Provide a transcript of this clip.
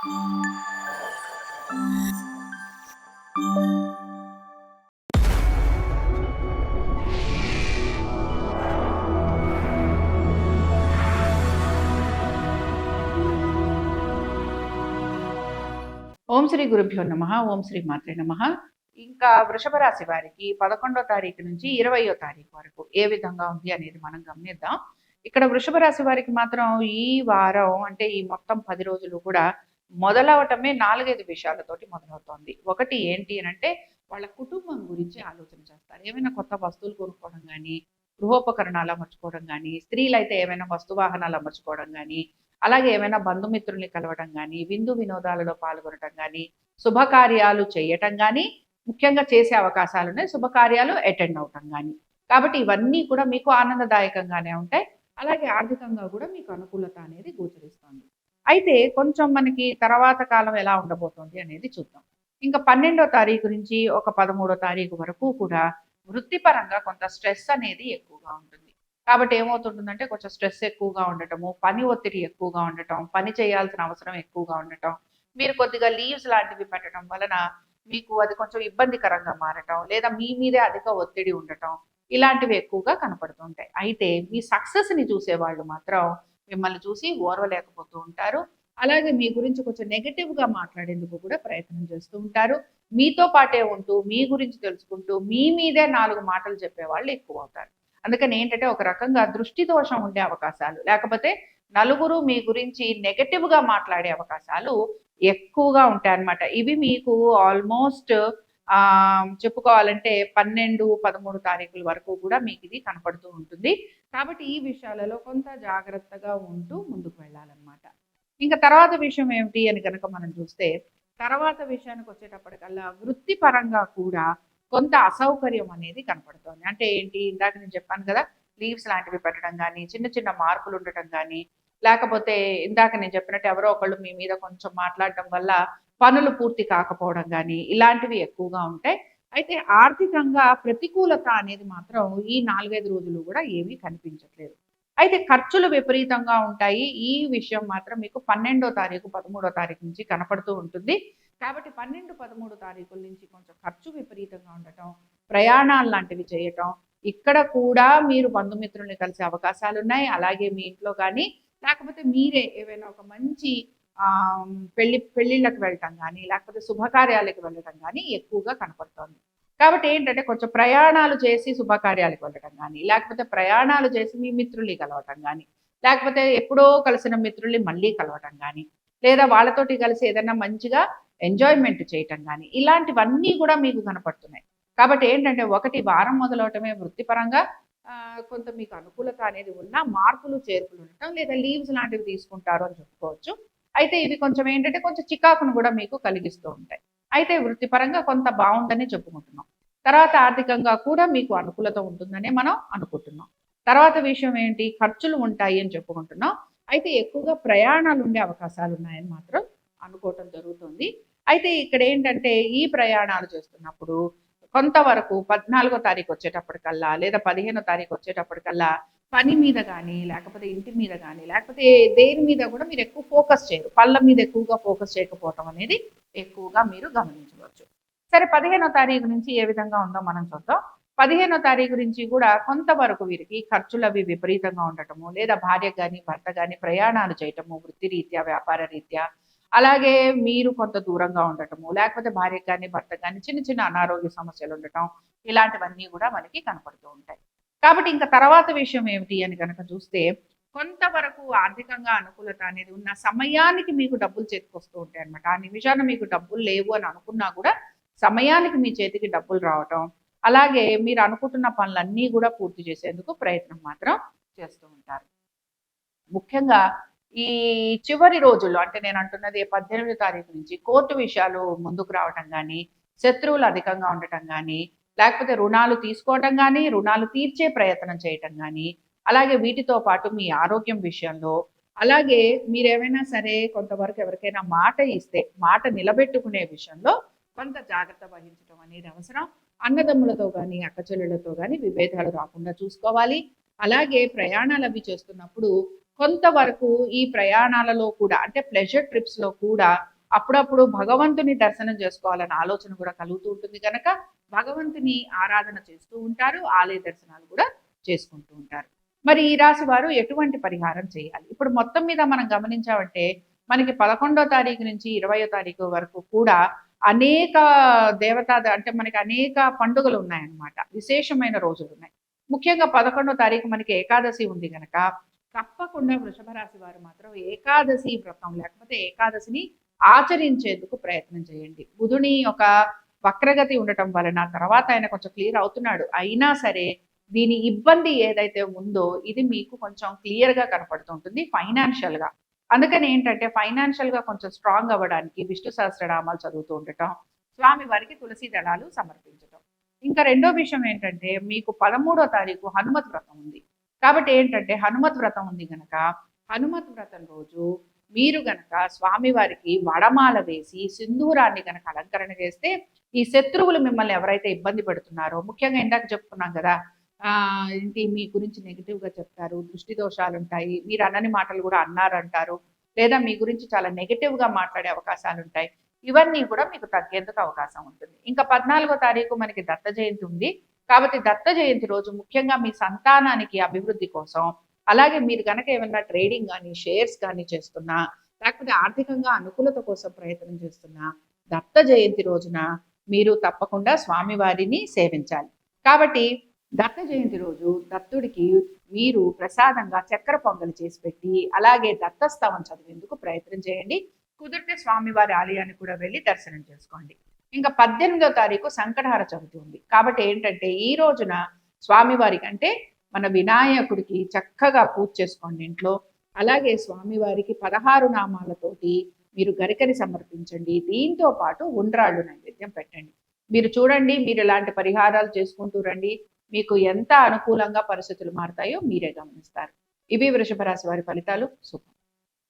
ఓం శ్రీ గురుభ్యో నమ ఓం శ్రీ మాత్రే నమ. ఇంకా వృషభ రాశి వారికి పదకొండో తారీఖు నుంచి ఇరవయో తారీఖు వరకు ఏ విధంగా ఉంది అనేది మనం గమనిద్దాం. ఇక్కడ వృషభ రాశి వారికి మాత్రం ఈ వారం అంటే ఈ మొత్తం పది రోజులు కూడా మొదలవటమే నాలుగైదు విషయాలతోటి మొదలవుతోంది. ఒకటి ఏంటి అని అంటే వాళ్ళ కుటుంబం గురించి ఆలోచన చేస్తారు. ఏమైనా కొత్త వస్తువులు కొనుక్కోవడం కానీ గృహోపకరణాలు అమర్చుకోవడం కానీ స్త్రీలు అయితే ఏమైనా వస్తువాహనాలు అమర్చుకోవడం కానీ అలాగే ఏమైనా బంధుమిత్రుల్ని కలవడం కానీ విందు వినోదాలలో పాల్గొనడం కానీ శుభకార్యాలు చేయటం కానీ ముఖ్యంగా చేసే అవకాశాలు ఉన్నాయి. శుభకార్యాలు అటెండ్ అవటం కానీ కాబట్టి ఇవన్నీ కూడా మీకు ఆనందదాయకంగానే ఉంటాయి. అలాగే ఆర్థికంగా కూడా మీకు అనుకూలత అనేది గోచరిస్తుంది. అయితే కొంచెం మనకి తర్వాత కాలం ఎలా ఉండబోతోంది అనేది చూద్దాం. ఇంకా పన్నెండో తారీఖు నుంచి ఒక పదమూడో తారీఖు వరకు కూడా వృత్తిపరంగా కొంత స్ట్రెస్ అనేది ఎక్కువగా ఉంటుంది. కాబట్టి ఏమవుతుంటుందంటే కొంచెం స్ట్రెస్ ఎక్కువగా ఉండటము పని ఒత్తిడి ఎక్కువగా ఉండటం పని చేయాల్సిన అవసరం ఎక్కువగా ఉండటం మీరు కొద్దిగా లీవ్స్ లాంటివి పెట్టడం వలన మీకు అది కొంచెం ఇబ్బందికరంగా మారటం లేదా మీ మీదే అధిక ఒత్తిడి ఉండటం ఇలాంటివి ఎక్కువగా కనపడుతుంటాయి అయితే మీ సక్సెస్ని చూసేవాళ్ళు మాత్రం మిమ్మల్ని చూసి ఓర్వలేకపోతూ ఉంటారు. అలాగే మీ గురించి కొంచెం నెగటివ్గా మాట్లాడేందుకు కూడా ప్రయత్నం చేస్తూ ఉంటారు. మీతో పాటే ఉంటూ మీ గురించి తెలుసుకుంటూ మీ మీదే నాలుగు మాటలు చెప్పేవాళ్ళు ఎక్కువ అవుతారు అందుకని ఏంటంటే ఒక రకంగా దృష్టి దోషం ఉండే అవకాశాలు లేకపోతే నలుగురు మీ గురించి నెగటివ్గా మాట్లాడే అవకాశాలు ఎక్కువగా ఉంటాయి అన్నమాట ఇవి మీకు ఆల్మోస్ట్ చెప్పుకోవాలంటే పన్నెండు పదమూడు తారీఖుల వరకు కూడా మీకు ఇది కనపడుతూ ఉంటుంది. కాబట్టి ఈ విషయాలలో కొంత జాగ్రత్తగా ఉంటూ ముందుకు వెళ్ళాలన్నమాట. ఇంకా తర్వాత విషయం ఏమిటి అని కనుక మనం చూస్తే తర్వాత విషయానికి వచ్చేటప్పటికల్లా వృత్తిపరంగా కూడా కొంత అసౌకర్యం అనేది కనపడుతోంది. అంటే ఏంటి? ఇందాక నేను చెప్పాను కదా లీవ్స్ లాంటివి పెట్టడం కానీ చిన్న చిన్న మార్పులు ఉండటం కానీ లేకపోతే ఇందాక నేను చెప్పినట్టు ఎవరో ఒకళ్ళు మీ మీద కొంచెం మాట్లాడటం వల్ల పనులు పూర్తి కాకపోవడం కానీ ఇలాంటివి ఎక్కువగా ఉంటాయి అయితే ఆర్థికంగా ప్రతికూలత అనేది మాత్రం ఈ నాలుగైదు రోజులు కూడా ఏమీ కనిపించట్లేదు. అయితే ఖర్చులు విపరీతంగా ఉంటాయి. ఈ విషయం మాత్రం మీకు పన్నెండో తారీఖు పదమూడో తారీఖు నుంచి కనపడుతూ ఉంటుంది. కాబట్టి పన్నెండు పదమూడు తారీఖుల నుంచి కొంచెం ఖర్చు విపరీతంగా ఉండటం ప్రయాణాలు లాంటివి చేయటం ఇక్కడ కూడా మీరు బంధుమిత్రుల్ని కలిసే అవకాశాలు ఉన్నాయి అలాగే మీ ఇంట్లో కానీ లేకపోతే మీరే ఏవైనా ఒక మంచి పెళ్ళి పెళ్ళిళ్ళకి వెళ్ళటం కానీ లేకపోతే శుభకార్యాలకు వెళ్ళటం కానీ ఎక్కువగా కనపడుతోంది. కాబట్టి ఏంటంటే కొంచెం ప్రయాణాలు చేసి శుభకార్యాలకు వెళ్ళటం కానీ లేకపోతే ప్రయాణాలు చేసి మీ మిత్రుల్ని కలవటం కానీ లేకపోతే ఎప్పుడో కలిసిన మిత్రుల్ని మళ్ళీ కలవటం కానీ లేదా వాళ్ళతోటి కలిసి ఏదైనా మంచిగా ఎంజాయ్మెంట్ చేయటం కానీ ఇలాంటివన్నీ కూడా మీకు కనపడుతున్నాయి. కాబట్టి ఏంటంటే ఒకటి వారం మొదలవటమే వృత్తిపరంగా కొంత మీకు అనుకూలత అనేది ఉన్న మార్పులు చేర్పులు ఉండటం లేదా లీవ్స్ లాంటివి తీసుకుంటారు అని చెప్పుకోవచ్చు. అయితే ఇవి కొంచెం ఏంటంటే కొంచెం చికాకును కూడా మీకు కలిగిస్తూ ఉంటాయి. అయితే వృత్తిపరంగా కొంత బాగుందని చెప్పుకుంటున్నాం. తర్వాత ఆర్థికంగా కూడా మీకు అనుకూలత ఉంటుందని మనం అనుకుంటున్నాం. తర్వాత విషయం ఏంటి? ఖర్చులు ఉంటాయి అని చెప్పుకుంటున్నాం. అయితే ఎక్కువగా ప్రయాణాలు ఉండే అవకాశాలు ఉన్నాయని మాత్రం అనుకోవటం జరుగుతుంది. అయితే ఇక్కడ ఏంటంటే ఈ ప్రయాణాలు చేస్తున్నప్పుడు కొంతవరకు పద్నాలుగో తారీఖు వచ్చేటప్పటికల్లా లేదా పదిహేనో తారీఖు వచ్చేటప్పటికల్లా పని మీద కానీ లేకపోతే ఇంటి మీద కానీ లేకపోతే దేని మీద కూడా మీరు ఎక్కువ ఫోకస్ చేయరు. పళ్ళ మీద ఎక్కువగా ఫోకస్ చేయకపోవటం అనేది ఎక్కువగా మీరు గమనించవచ్చు. సరే పదిహేనో తారీఖు నుంచి ఏ విధంగా ఉందో మనం చూద్దాం. పదిహేనో తారీఖు నుంచి కూడా కొంతవరకు వీరికి ఖర్చులు అవి విపరీతంగా ఉండటము లేదా భార్య కానీ భర్త కానీ ప్రయాణాలు చేయటము వృత్తి రీత్యా వ్యాపార రీత్యా అలాగే మీరు కొంత దూరంగా ఉండటము లేకపోతే భార్య కానీ భర్త కానీ చిన్న చిన్న అనారోగ్య సమస్యలు ఉండటం ఇలాంటివన్నీ కూడా మనకి కనపడుతూ ఉంటాయి. కాబట్టి ఇంకా తర్వాత విషయం ఏమిటి అని కనుక చూస్తే కొంతవరకు ఆర్థికంగా అనుకూలత అనేది ఉన్న సమయానికి మీకు డబ్బులు చేతికి వస్తూ ఉంటాయి అనమాట ఆ నిమిషాన మీకు డబ్బులు లేవు అని అనుకున్నా కూడా సమయానికి మీ చేతికి డబ్బులు రావటం అలాగే మీరు అనుకుంటున్న పనులన్నీ కూడా పూర్తి చేసేందుకు ప్రయత్నం మాత్రం చేస్తూ ఉంటారు. ముఖ్యంగా ఈ చివరి రోజుల్లో అంటే నేను అంటున్నది పద్దెనిమిది తారీఖు నుంచి కోర్టు విషయాలు ముందుకు రావటం కానీ శత్రువులు అధికంగా ఉండటం కానీ లేకపోతే రుణాలు తీసుకోవటం కానీ రుణాలు తీర్చే ప్రయత్నం చేయటం కానీ అలాగే వీటితో పాటు మీ ఆరోగ్యం విషయంలో అలాగే మీరేమైనా సరే కొంతవరకు ఎవరికైనా మాట ఇస్తే మాట నిలబెట్టుకునే విషయంలో కొంత జాగ్రత్త వహించడం అనేది అవసరం. అన్నదమ్ములతో కానీ అక్కచెల్లెలతో కానీ విభేదాలు రాకుండా చూసుకోవాలి. అలాగే ప్రయాణాలు అవి చేస్తున్నప్పుడు కొంతవరకు ఈ ప్రయాణాలలో కూడా అంటే ప్లెజర్ ట్రిప్స్లో కూడా అప్పుడప్పుడు భగవంతుని దర్శనం చేసుకోవాలన్న ఆలోచన కూడా కలుగుతూ ఉంటుంది కనుక భగవంతుని ఆరాధన చేస్తూ ఉంటారు ఆలయ దర్శనాలు కూడా చేసుకుంటూ ఉంటారు. మరి ఈ రాశి వారు ఎటువంటి పరిహారం చేయాలి? ఇప్పుడు మొత్తం మీద మనం గమనించామంటే మనకి పదకొండో తారీఖు నుంచి ఇరవయో తారీఖు వరకు కూడా అనేక దేవతా అంటే మనకి అనేక పండుగలు ఉన్నాయన్నమాట. విశేషమైన రోజులు ఉన్నాయి. ముఖ్యంగా పదకొండో తారీఖు మనకి ఏకాదశి ఉంది కనుక తప్పకుండా వృషభ రాశి వారు మాత్రం ఏకాదశి వ్రతం లేకపోతే ఏకాదశిని ఆచరించేందుకు ప్రయత్నం చేయండి. బుధుని ఒక వక్రగతి ఉండటం వలన తర్వాత ఆయన కొంచెం క్లియర్ అవుతున్నాడు. అయినా సరే దీని ఇబ్బంది ఏదైతే ఉందో ఇది మీకు కొంచెం క్లియర్గా కనపడుతుంటుంది ఫైనాన్షియల్గా అందుకని ఏంటంటే ఫైనాన్షియల్గా కొంచెం స్ట్రాంగ్ అవ్వడానికి విష్ణు సహస్రనామాలు చదువుతూ ఉండటం స్వామి వారికి తులసి దళాలు సమర్పించటం. ఇంకా రెండో విషయం ఏంటంటే మీకు పదమూడో తారీఖు హనుమత్ వ్రతం ఉంది. కాబట్టి ఏంటంటే హనుమత్ వ్రతం ఉంది కనుక హనుమత్ వ్రతం రోజు మీరు గనక స్వామివారికి వడమాల వేసి సింధూరాన్ని గనక అలంకరణ చేస్తే ఈ శత్రువులు మిమ్మల్ని ఎవరైతే ఇబ్బంది పెడుతున్నారో ముఖ్యంగా ఇందాక చెప్పుకున్నాం కదా ఏంటి మీ గురించి నెగిటివ్గా చెప్తారు దృష్టి దోషాలు ఉంటాయి మీరు అన్నని మాటలు కూడా అన్నారంటారు లేదా మీ గురించి చాలా నెగిటివ్గా మాట్లాడే అవకాశాలు ఉంటాయి ఇవన్నీ కూడా మీకు తగ్గేందుకు అవకాశం ఉంటుంది. ఇంకా పద్నాలుగో తారీఖు మనకి దత్త జయంతి ఉంది. కాబట్టి దత్త జయంతి రోజు ముఖ్యంగా మీ సంతానానికి అభివృద్ధి కోసం అలాగే మీరు కనుక ఏమన్నా ట్రేడింగ్ కానీ షేర్స్ కానీ చేస్తున్నా లేకపోతే ఆర్థికంగా అనుకూలత కోసం ప్రయత్నం చేస్తున్నా దత్త జయంతి రోజున మీరు తప్పకుండా స్వామివారిని సేవించాలి. కాబట్టి దత్త జయంతి రోజు దత్తుడికి మీరు ప్రసాదంగా చక్కెర పొంగలి చేసి పెట్టి అలాగే దత్తస్తవం చదివేందుకు ప్రయత్నం చేయండి. కుదిరితే స్వామివారి ఆలయాన్ని కూడా వెళ్ళి దర్శనం చేసుకోండి. ఇంకా పద్దెనిమిదో తారీఖు సంకటహార చవితి ఉంది. కాబట్టి ఏంటంటే ఈ రోజున స్వామివారి కంటే మన వినాయకుడికి చక్కగా పూజ చేసుకోండి ఇంట్లో. అలాగే స్వామివారికి పదహారు నామాలతోటి మీరు గరికని సమర్పించండి. దీంతో పాటు ఉండ్రాళ్ళు నైవేద్యం పెట్టండి. మీరు చూడండి మీరు ఇలాంటి పరిహారాలు చేసుకుంటూ రండి. మీకు ఎంత అనుకూలంగా పరిస్థితులు మారుతాయో మీరే గమనిస్తారు. ఇవి వృషభ రాశి వారి ఫలితాలు. శుభం.